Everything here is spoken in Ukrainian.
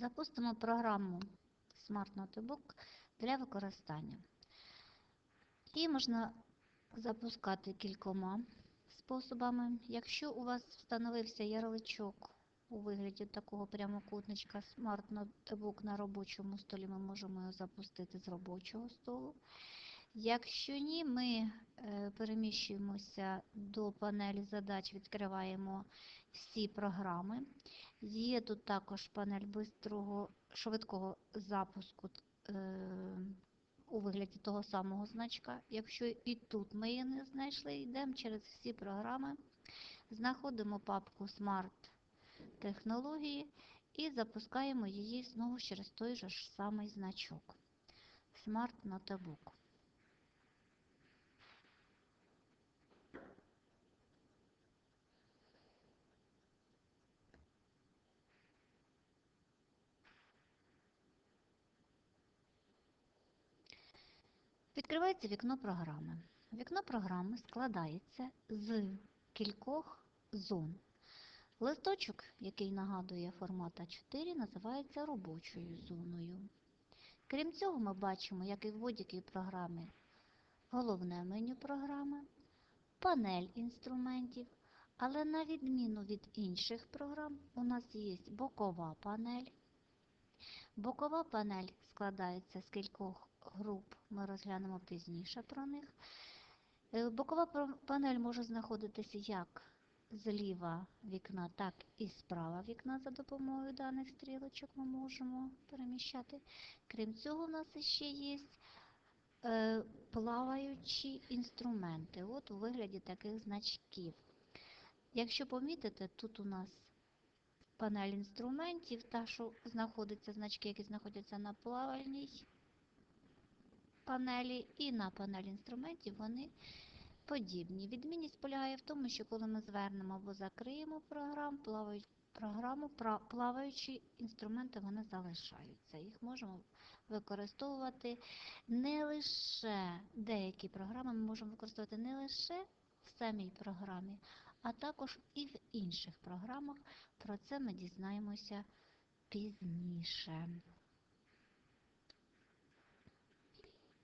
Запустимо програму Smart Notebook для використання. Її можна запускати кількома способами. Якщо у вас встановився ярличок у вигляді такого прямокутничка Smart Notebook на робочому столі, ми можемо його запустити з робочого столу. Якщо ні, ми е, переміщуємося до панелі задач, відкриваємо всі програми. Є тут також панель бистрого, швидкого запуску е, у вигляді того самого значка. Якщо і тут ми її не знайшли, йдемо через всі програми, знаходимо папку Smart технології і запускаємо її знову через той же ж самий значок. Smart Notebook. Відкривається вікно програми. Вікно програми складається з кількох зон. Листочок, який нагадує формат А4, називається робочою зоною. Крім цього, ми бачимо, як і в будь-якій програмі, головне меню програми, панель інструментів, але на відміну від інших програм, у нас є бокова панель. Бокова панель складається з кількох груп, ми розглянемо пізніше про них. Е, Бокова панель може знаходитися як зліва вікна, так і справа вікна за допомогою даних стрілочок ми можемо переміщати. Крім цього, у нас ще є е, плаваючі інструменти, от у вигляді таких значків. Якщо помітите, тут у нас панель інструментів, та що знаходиться значки, які знаходяться на плавальній панелі і на панелі інструментів, вони подібні. Відмінність полягає в тому, що коли ми звернемо або закриємо програм, плавають, програму, плаваючі інструменти вони залишаються. Їх можемо використовувати не лише деякі програми, ми можемо використовувати не лише в самій програмі, а також і в інших програмах. Про це ми дізнаємося пізніше.